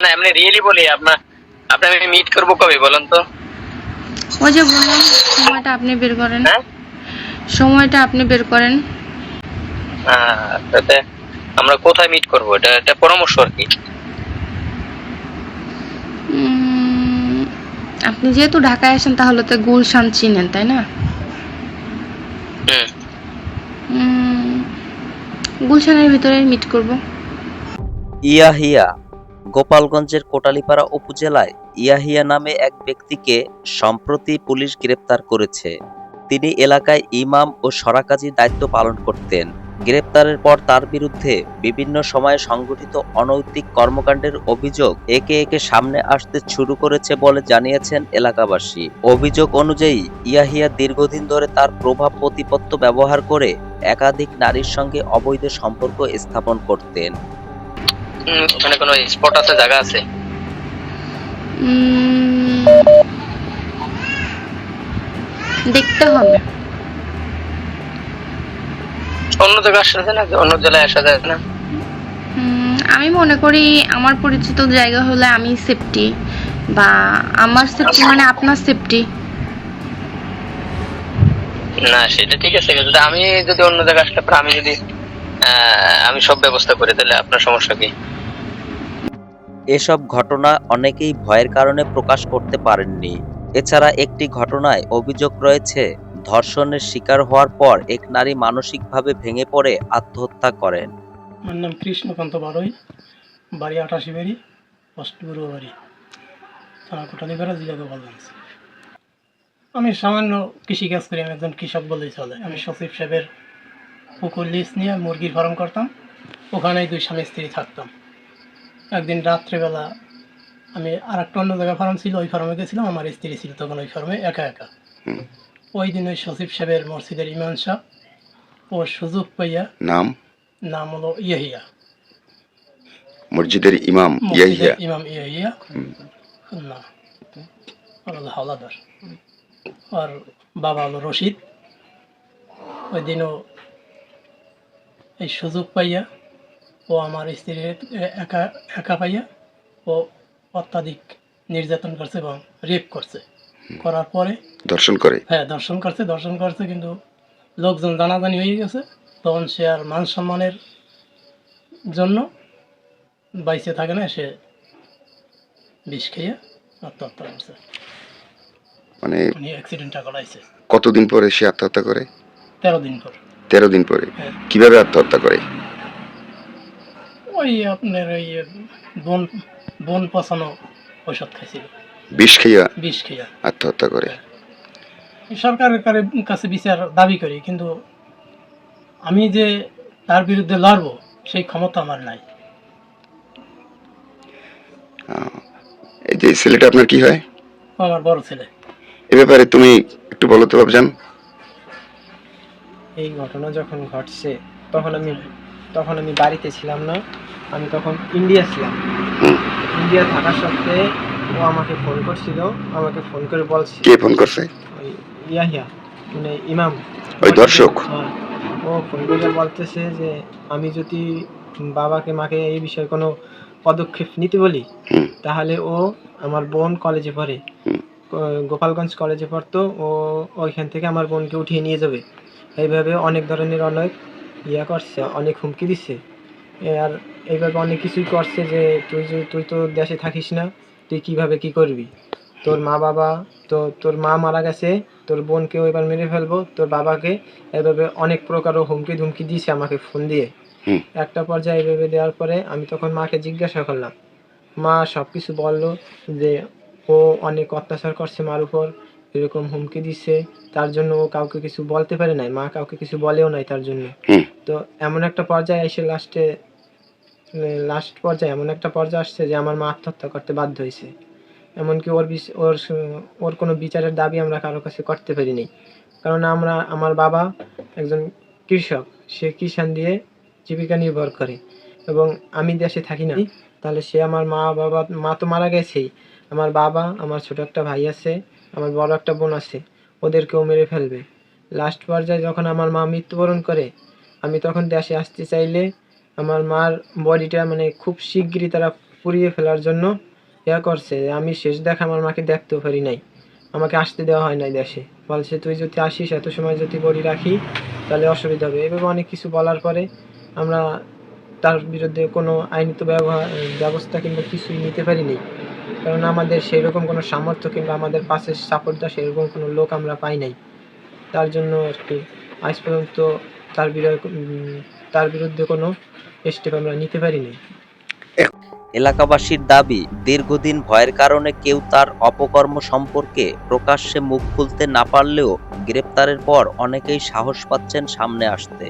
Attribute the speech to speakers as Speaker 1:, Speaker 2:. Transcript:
Speaker 1: না এমনি রিয়েলি বলি আপনার আপনি আমি মিট করব কবে বলেন তো?
Speaker 2: ওই যে বললাম সময়টা আপনি বের করেন।
Speaker 1: হ্যাঁ?
Speaker 2: সময়টা আপনি বের করেন।
Speaker 1: তাতে আমরা কোথায় মিট করব? এটা এটা পরামর্শ আর কি।
Speaker 2: আপনি যেহেতু ঢাকায় আসেন তাহলে তো গুলশান চিনেন তাই না? গুলশানের ভিতরে মিট করব।
Speaker 3: ইয়াহিয়া গোপালগঞ্জের কোটালীপাড়া উপজেলায় ইয়াহিয়া নামে এক ব্যক্তিকে সম্প্রতি পুলিশ গ্রেপ্তার করেছে। তিনি এলাকায় ইমাম ও সরাকাজীর দায়িত্ব পালন করতেন। গ্রেপ্তারের পর তার বিরুদ্ধে বিভিন্ন সময়ে সংগঠিত অনৈতিক কর্মকাণ্ডের অভিযোগ একে একে সামনে আসতে শুরু করেছে বলে জানিয়েছেন এলাকাবাসী। অভিযোগ অনুযায়ী, ইয়াহিয়া দীর্ঘদিন ধরে তার প্রভাব প্রতিপত্ত ব্যবহার করে একাধিক নারীর সঙ্গে অবৈধ সম্পর্ক স্থাপন করতেন।
Speaker 1: ওখানে কোনো স্পট আছে জায়গা আছে?
Speaker 2: দেখতে হবে।
Speaker 1: অন্য জায়গায় আসা যায় না অন্য জেলায় আসা যায় না?
Speaker 2: আমি মনে করি আমার পরিচিত জায়গা হলে আমি সেফটি বা আমার সেফটি মানে আপনার সেফটি
Speaker 1: না সেটা ঠিক আছে। কিন্তু আমি যদি অন্য জায়গায় আসতে পারি আমি যদি আমি সব ব্যবস্থা করি তাহলে আপনার সমস্যা কি?
Speaker 3: এসব ঘটনা অনেকেই ভয়ের কারণে প্রকাশ করতে পারেননি। এছাড়া একটি ঘটনায় অভিযোগ রয়েছে ধর্ষণের শিকার হওয়ার পর এক নারী মানসিকভাবে ভেঙে পড়ে আত্মহত্যা করেন।
Speaker 4: আমার নাম কৃষ্ণকান্ত বারই বাড়ি আটাশি বাড়ি অষ্টপুর বাড়ি থানা কোটালীপাড়া জেলা গোপালগঞ্জ। আমি সামান্য কৃষিকাজ করি আমি একজন কৃষক বলেই চলে। আমি সচিব সাহেবের পুকুর লিজ নিয়ে মুরগির ফার্ম করতাম। ওখানেই দুই স্বামী স্ত্রী থাকতাম। একদিন রাত্রেবেলা আমি আর একটা অন্য জায়গায় ফার্ম ছিল ওই ফার্মে গেছিলাম। আমার স্ত্রী ছিল তখন ওই ফার্মে একা একা। ওই দিন ওই সচিব সাহেবের মসজিদের ইমান সাহ ও সুযোগ পাইয়া
Speaker 5: নাম?
Speaker 4: নাম হলো ইয়াহিয়া।
Speaker 5: মসজিদের ইমাম ইয়াহিয়া?
Speaker 4: ইমাম ইয়াহিয়া। না। হলো হাওলাদার। আর বাবা হলো রশিদ। ওই দিনও এই সুযোগ পাইয়া ও আমার স্ত্রীর একা একা পাইয়া ও অত্যাধিক নির্যাতন করছে এবং রেপ করছে। করার পরে
Speaker 5: দর্শন করে?
Speaker 4: হ্যাঁ দর্শন করছে দর্শন করছে কিন্তু লোকজন জানাজানি হয়ে গেছে। তখন সে আর মান সম্মানের জন্য বাইসে থাকে না সে বিষ খেয়ে আত্মহত্যা করছে।
Speaker 5: মানে
Speaker 4: অ্যাক্সিডেন্টটা করাইছে
Speaker 5: কতদিন পরে সে আত্মহত্যা করে?
Speaker 4: তেরো দিন পর।
Speaker 5: তেরো দিন পরে। কীভাবে আত্মহত্যা করে?
Speaker 4: ওই আপনার ওই বন বন পচানো ঔষধ খাইছিল।
Speaker 5: বিষ খাইয়া
Speaker 4: বিষ খেয়ে
Speaker 5: আত্মহত্যা করে।
Speaker 4: সরকারের কাছে বিচার দাবি করি কিন্তু আমি যে তার বিরুদ্ধে লড়বো সেই ক্ষমতা আমার নাই।
Speaker 5: এই যে ছেলেটা আপনার কি হয়?
Speaker 4: আমার বড় ছেলে।
Speaker 5: এ ব্যাপারে তুমি একটু বলো তো বাবজান।
Speaker 6: এই ঘটনা যখন ঘটছে তখন আমি তখন আমি বাড়িতে ছিলাম না। আমি তখন ইন্ডিয়া ছিলাম। ইন্ডিয়া থাকা সত্ত্বে ও আমাকে ফোন করছিল আমাকে ফোন করে বলছে
Speaker 5: কে ফোন করছে?
Speaker 6: ইয়াহিয়া মানে ইমাম।
Speaker 5: ওই দর্শক?
Speaker 6: হ্যাঁ। ও ফোন করে বলতেছে যে আমি যদি বাবাকে মাকে এই বিষয়ে কোনো পদক্ষেপ নিতে বলি তাহলে ও আমার বোন কলেজে পড়ে। গোপালগঞ্জ কলেজে পড়তো ও ওইখান থেকে আমার বোনকে উঠিয়ে নিয়ে যাবে। এইভাবে অনেক ধরনের অনেক ইয়া করছে অনেক হুমকি দিচ্ছে আর এইভাবে অনেক কিছুই করছে যে তুই যে তুই তো দেশে থাকিস না তুই কীভাবে কি করবি? তোর মা বাবা তো তোর মা মারা গেছে তোর বোনকেও এবার মেরে ফেলব তোর বাবাকে এভাবে অনেক প্রকার হুমকি ধুমকি দিয়েছে আমাকে ফোন দিয়ে। একটা পর্যায়ে এভাবে দেওয়ার পরে আমি তখন মাকে জিজ্ঞাসা করলাম মা সব কিছু বলল যে ও অনেক অত্যাচার করছে মার উপর এরকম হুমকি দিচ্ছে তার জন্য ও কাউকে কিছু বলতে পারে নাই মা কাউকে কিছু বলেও নাই তার জন্য। তো এমন একটা পর্যায়ে এসে লাস্টে লাস্ট পর্যায়ে এমন একটা পর্যায়ে আসছে যে আমার মা আত্মহত্যা করতে বাধ্য হয়েছে। এমনকি ওর ওর ওর কোনো বিচারের দাবি আমরা কারোর কাছে করতে পারিনি। কারণ আমরা আমার বাবা একজন কৃষক সে কিষান দিয়ে জীবিকা নির্ভর করে। এবং আমি দেশে থাকি না তাহলে সে আমার মা বাবা মা তো মারা গেছেই। আমার বাবা আমার ছোট একটা ভাই আছে আমার বড় একটা বোন আছে, ওদেরকেও মেরে ফেলবে। লাস্ট পর্যায়ে যখন আমার মা মৃত্যুবরণ করে, আমি তখন দেশে আসতে চাইলে আমার মার বডিটা মানে খুব শিগগিরই তারা পুড়িয়ে ফেলার জন্য ইয়া করছে। আমি শেষ দেখা আমার মাকে দেখতেও পারি নাই। আমাকে আসতে দেওয়া হয় নাই দেশে। বলছে, তুই যদি আসিস, এত সময় যদি বড়ি রাখি, তাহলে অসুবিধা হবে। এভাবে অনেক কিছু বলার পরে আমরা তার বিরুদ্ধে কোনো আইনিত ব্যবহার ব্যবস্থা কিংবা কিছুই নিতে পারিনি। কারণ আমাদের সেই রকম কোনো সামর্থ্য কিংবা আমাদের পাশে সাপোর্ট দেওয়া সেরকম কোনো লোক আমরা পাই নাই। তার জন্য আর কি, আজ পর্যন্ত তার তার বিরুদ্ধে কোনো স্টেপ আমরা নিতে পারিনি
Speaker 3: এলাকাবাসীর দাবি, দীর্ঘদিন ভয়ের কারণে কেউ তার অপকর্ম সম্পর্কে প্রকাশ্যে মুখ খুলতে না পারলেও গ্রেপ্তারের পর অনেকেই সাহস পাচ্ছেন সামনে আসতে।